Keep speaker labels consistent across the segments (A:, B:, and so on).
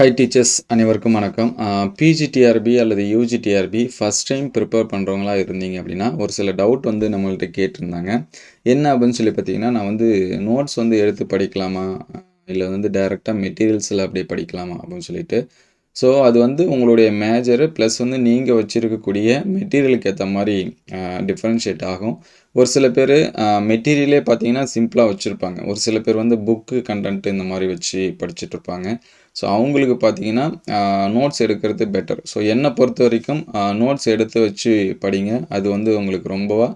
A: High teachers அனைவருக்கும் வணக்கம். PGTRB அல்லது யூஜிடிஆர்பி ஃபஸ்ட் டைம் ப்ரிப்பேர் பண்ணுறவங்களா இருந்தீங்க அப்படின்னா ஒரு சில டவுட் வந்து நம்மள்கிட்ட கேட்டிருந்தாங்க. என்ன அப்படின்னு சொல்லி பார்த்தீங்கன்னா நான் வந்து நோட்ஸ் வந்து எடுத்து படிக்கலாமா? இல்லை வந்து டைரெக்டாக மெட்டீரியல்ஸில் அப்படியே படிக்கலாமா? அப்படின்னு சொல்லிட்டு. ஸோ அது வந்து உங்களுடைய மேஜரு ப்ளஸ் வந்து நீங்கள் வச்சுருக்கக்கூடிய மெட்டீரியலுக்கு ஏற்ற மாதிரி டிஃப்ரென்ஷியேட் ஆகும். ஒரு சில பேர் மெட்டீரியலே பார்த்தீங்கன்னா சிம்பிளாக வச்சுருப்பாங்க. ஒரு சில பேர் வந்து புக்கு கண்டென்ட் இந்த மாதிரி வச்சு படிச்சுட்டு இருப்பாங்க. ஸோ அவங்களுக்கு பார்த்தீங்கன்னா நோட்ஸ் எடுக்கிறது பெட்டர் ஸோ என்னை பொறுத்த வரைக்கும் நோட்ஸ் எடுத்து வச்சு படிங்க. அது வந்து உங்களுக்கு ரொம்பவா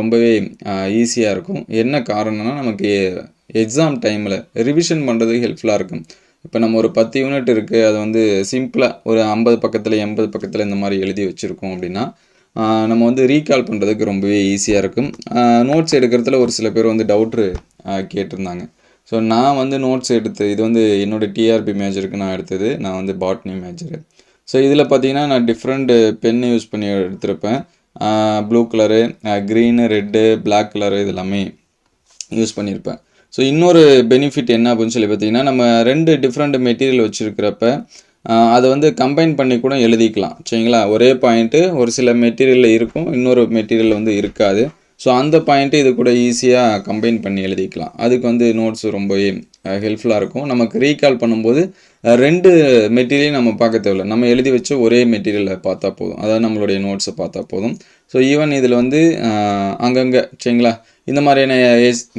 A: ரொம்பவே ஈஸியாக இருக்கும். என்ன காரணம்னா நமக்கு எக்ஸாம் டைமில் ரிவிஷன் பண்ணுறதுக்கு ஹெல்ப்ஃபுல்லாக இருக்கும். இப்போ நம்ம ஒரு பத்து யூனிட் இருக்குது அது வந்து சிம்பிளாக ஒரு ஐம்பது பக்கத்தில் எண்பது பக்கத்தில் இந்த மாதிரி எழுதி வச்சுருக்கோம் அப்படின்னா நம்ம வந்து ரீகால் பண்ணுறதுக்கு ரொம்பவே ஈஸியாக இருக்கும். நோட்ஸ் எடுக்கிறதுல ஒரு சில பேர் வந்து டவுட்ரு கேட்டிருந்தாங்க. ஸோ நான் வந்து நோட்ஸ் எடுத்து இது வந்து என்னோடய டிஆர்பி மேஜருக்கு நான் எடுத்தது. நான் வந்து பாட்னி மேஜரு ஸோ இதில் பார்த்தீங்கன்னா நான் டிஃப்ரெண்ட் பென்னு யூஸ் பண்ணி எடுத்திருப்பேன். Blue colour green red black colour இது எல்லாமே யூஸ் பண்ணியிருப்பேன் ஸோ இன்னொரு பெனிஃபிட் என்ன அப்படின்னு சொல்லி பார்த்தீங்கன்னா நம்ம ரெண்டு டிஃப்ரெண்ட் மெட்டீரியல் வச்சுருக்கிறப்ப அதை வந்து கம்பைன் பண்ணி கூட எழுதிக்கலாம் சரிங்களா? ஒரே பாயிண்ட்டு ஒரு சில மெட்டீரியலில் இருக்கும் இன்னொரு மெட்டீரியல் வந்து இருக்காது. ஸோ அந்த பாயிண்ட்டு இது கூட ஈஸியாக கம்பைன் பண்ணி எழுதிக்கலாம். அதுக்கு வந்து நோட்ஸ் ரொம்பவே ஹெல்ப்ஃபுல்லாக இருக்கும். நமக்கு ரீகால் பண்ணும்போது ரெண்டு மெட்டீரியல் நம்ம பார்க்க தேவையில்ல. நம்ம எழுதி வச்சு ஒரே மெட்டீரியலை பார்த்தா போதும். அதாவது நம்மளுடைய நோட்ஸை பார்த்தா போதும். ஸோ ஈவன் இதில் வந்து அங்கங்கே சரிங்களா? இந்த மாதிரியான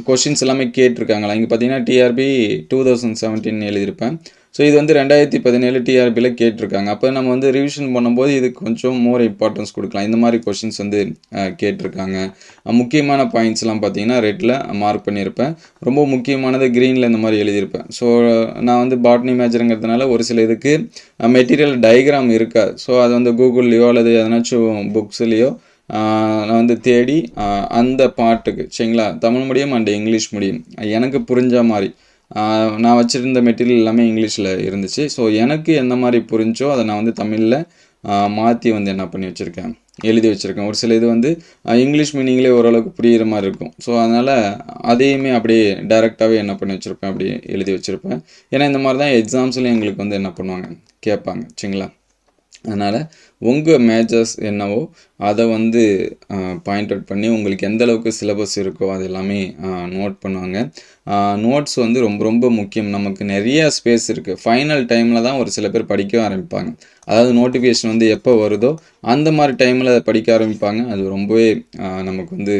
A: கொஷின்ஸ் எல்லாமே கேட்டிருக்காங்களா? இங்கே பார்த்தீங்கன்னா டிஆர்பி டூ தௌசண்ட் செவன்டீன் எழுதியிருப்பேன். ஸோ இது வந்து ரெண்டாயிரத்தி பதினேழு டிஆர்பியில் கேட்டிருக்காங்க. அப்போ நம்ம வந்து ரிவிஷன் பண்ணும்போது இதுக்கு கொஞ்சம் மோர் இம்பார்ட்டன்ஸ் கொடுக்கலாம். இந்த மாதிரி கொஷின்ஸ் வந்து கேட்டிருக்காங்க. முக்கியமான பாயிண்ட்ஸ்லாம் பார்த்தீங்கன்னா ரெட்டில் மார்க் பண்ணியிருப்பேன். ரொம்ப முக்கியமானது க்ரீனில் இந்த மாதிரி எழுதியிருப்பேன். ஸோ நான் வந்து பாட்னி மேஜருங்கிறதுனால ஒரு சில இதுக்கு மெட்டீரியல் டயக்ராம் இருக்காது ஸோ அது வந்து கூகுள்லேயோ அல்லது எதனாச்சும் புக்ஸ்லேயோ நான் வந்து தேடி அந்த பாட்டுக்கு சரிங்களா? Tamil medium and English medium எனக்கு புரிஞ்ச மாதிரி. நான் வச்சுருந்த மெட்டீரியல் எல்லாமே இங்கிலீஷில் இருந்துச்சு. ஸோ எனக்கு எந்த மாதிரி புரிஞ்சோ அதை நான் வந்து தமிழில் மாற்றி வந்து என்ன பண்ணி வச்சுருக்கேன்? எழுதி வச்சுருக்கேன். ஒரு சில இது வந்து இங்கிலீஷ் மீனிங்லேயே ஓரளவுக்கு புரிகிற மாதிரி இருக்கும். ஸோ அதனால் அதையுமே அப்படியே டைரெக்டாகவே என்ன பண்ணி வச்சுருப்பேன்? அப்படியே எழுதி வச்சுருப்பேன். ஏன்னா இந்த மாதிரி தான் எக்ஸாம்ஸ்லேயும் எங்களுக்கு வந்து என்ன பண்ணுவாங்க? கேட்பாங்க. சரிங்களா? அதனால் உங்கள் மேஜர்ஸ் என்னவோ அதை வந்து பாயிண்ட் அவுட் பண்ணி உங்களுக்கு எந்த அளவுக்கு சிலபஸ் இருக்கோ அது எல்லாமே நோட் பண்ணுவாங்க. நோட்ஸ் வந்து ரொம்ப ரொம்ப முக்கியம். நமக்கு நிறைய ஸ்பேஸ் இருக்குது ஃபைனல் டைமில் தான் ஒரு சில பேர் படிக்க ஆரம்பிப்பாங்க. அதாவது நோட்டிஃபிகேஷன் வந்து எப்போ வருதோ அந்த மாதிரி டைமில் அதை படிக்க ஆரம்பிப்பாங்க. அது ரொம்பவே நமக்கு வந்து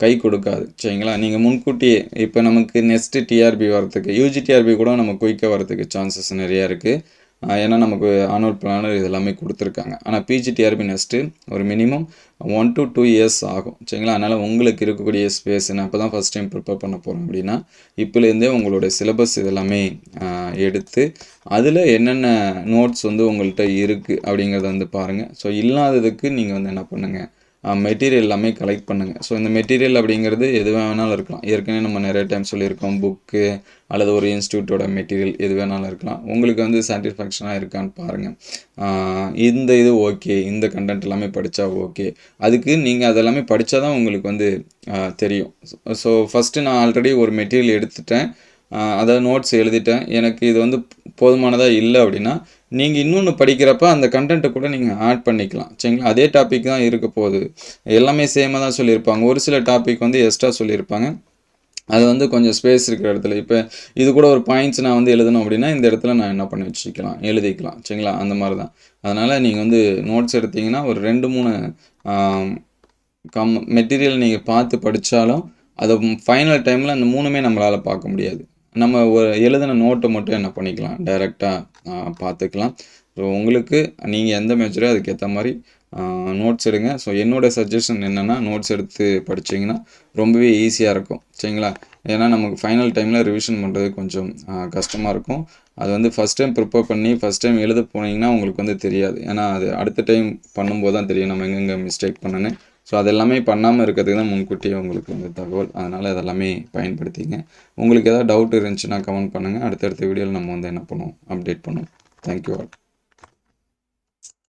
A: கை கொடுக்காது. சரிங்களா? நீங்கள் முன்கூட்டியே இப்போ நமக்கு நெக்ஸ்ட்டு டிஆர்பி வரத்துக்கு யூஜி டிஆர்பி கூட நம்ம குயிக்காக வரதுக்கு சான்சஸ் நிறையா இருக்குது ஏன்னா நமக்கு ஆனுவல் பிளானர் இது எல்லாமே கொடுத்துருக்காங்க ஆனால் பிஜிடிஆர்பி நெக்ஸ்ட்டு ஒரு minimum one to two years ஆகும். சரிங்களா? அதனால் உங்களுக்கு இருக்கக்கூடிய ஸ்பேஸ் நான் அப்போ தான் ஃபஸ்ட் டைம் ப்ரிப்பேர் பண்ண போகிறோம் அப்படின்னா இப்போலேருந்தே உங்களுடைய சிலபஸ் இதெல்லாமே எடுத்து அதில் என்னென்ன நோட்ஸ் வந்து உங்கள்கிட்ட இருக்குது அப்படிங்கிறத வந்து பாருங்கள் ஸோ இல்லாததுக்கு நீங்கள் வந்து என்ன பண்ணுங்கள் மெட்டீரியல் எல்லாமே கலெக்ட் பண்ணுங்கள் ஸோ இந்த மெட்டீரியல் அப்படிங்கிறது எது வேணாலும் இருக்கலாம். ஏற்கனவே நம்ம நிறைய டைம் சொல்லியிருக்கோம். புக்கு அல்லது ஒரு இன்ஸ்டியூட்டோட மெட்டீரியல் எது வேணாலும் இருக்கலாம். உங்களுக்கு வந்து சாட்டிஸ்ஃபேக்ஷனாக இருக்கான்னு பாருங்கள் இந்த இது ஓகே இந்த கண்டென்ட் எல்லாமே படித்தா ஓகே அதுக்கு நீங்கள் அதெல்லாமே படித்தா தான் உங்களுக்கு வந்து தெரியும். ஸோ ஃபஸ்ட்டு நான் ஆல்ரெடி ஒரு மெட்டீரியல் எடுத்துட்டேன். அதாவது நோட்ஸ் எழுதிட்டேன். எனக்கு இது வந்து போதுமானதாக இல்லை அப்படின்னா நீங்கள் இன்னொன்று படிக்கிறப்ப அந்த கண்டென்ட்டை கூட நீங்கள் ஆட் பண்ணிக்கலாம். சரிங்களா? அதே டாபிக் தான் இருக்க போகுது. எல்லாமே சேமாக தான் சொல்லியிருப்பாங்க. ஒரு சில டாபிக் வந்து எக்ஸ்ட்ரா சொல்லியிருப்பாங்க. அது வந்து கொஞ்சம் ஸ்பேஸ் இருக்கிற இடத்துல. இப்போ இது கூட ஒரு பாயிண்ட்ஸ் நான் வந்து எழுதணும் அப்படின்னா இந்த இடத்துல நான் என்ன பண்ணி வச்சுக்கலாம்? எழுதிக்கலாம். சரிங்களா? அந்த மாதிரி தான். அதனால் நீங்கள் வந்து நோட்ஸ் எடுத்திங்கன்னா ஒரு ரெண்டு மூணு கம் மெட்டீரியல் நீங்கள் பார்த்து படித்தாலும் அதை ஃபைனல் டைமில் அந்த மூணுமே நம்மளால் பார்க்க முடியாது. நம்ம ஒரு எழுதின நோட்டை மட்டும் என்ன பண்ணிக்கலாம்? டைரெக்டாக பார்த்துக்கலாம். ஸோ உங்களுக்கு நீங்கள் எந்த மேஜரோ அதுக்கேற்ற மாதிரி நோட்ஸ் எடுங்க. ஸோ என்னோடய சஜஷன் என்னென்னா நோட்ஸ் எடுத்து படித்தீங்கன்னா ரொம்பவே ஈஸியாக இருக்கும். சரிங்களா? ஏன்னா நமக்கு ஃபைனல் டைமில் ரிவிஷன் பண்ணுறது கொஞ்சம் கஷ்டமாக இருக்கும். அது வந்து ஃபஸ்ட் டைம் ப்ரிப்பேர் பண்ணி ஃபஸ்ட் டைம் எழுத போனீங்கன்னா உங்களுக்கு வந்து தெரியாது. ஏன்னா அது அடுத்த டைம் பண்ணும்போது தான் தெரியும் நம்ம எங்கெங்கே மிஸ்டேக் பண்ணனு ஸோ அதெல்லாமே பண்ணாமல் இருக்கிறதுக்கு தான் முன்கூட்டியே உங்களுக்கு வந்து தகவல். அதனால் அதெல்லாமே பயன்படுத்திங்க. உங்களுக்கு எதாவது டவுட் இருந்துச்சுன்னா கமெண்ட் பண்ணுங்கள் அடுத்தடுத்த வீடியோவில் நம்ம வந்து என்ன பண்ணுவோம்? அப்டேட் பண்ணுவோம். Thank you all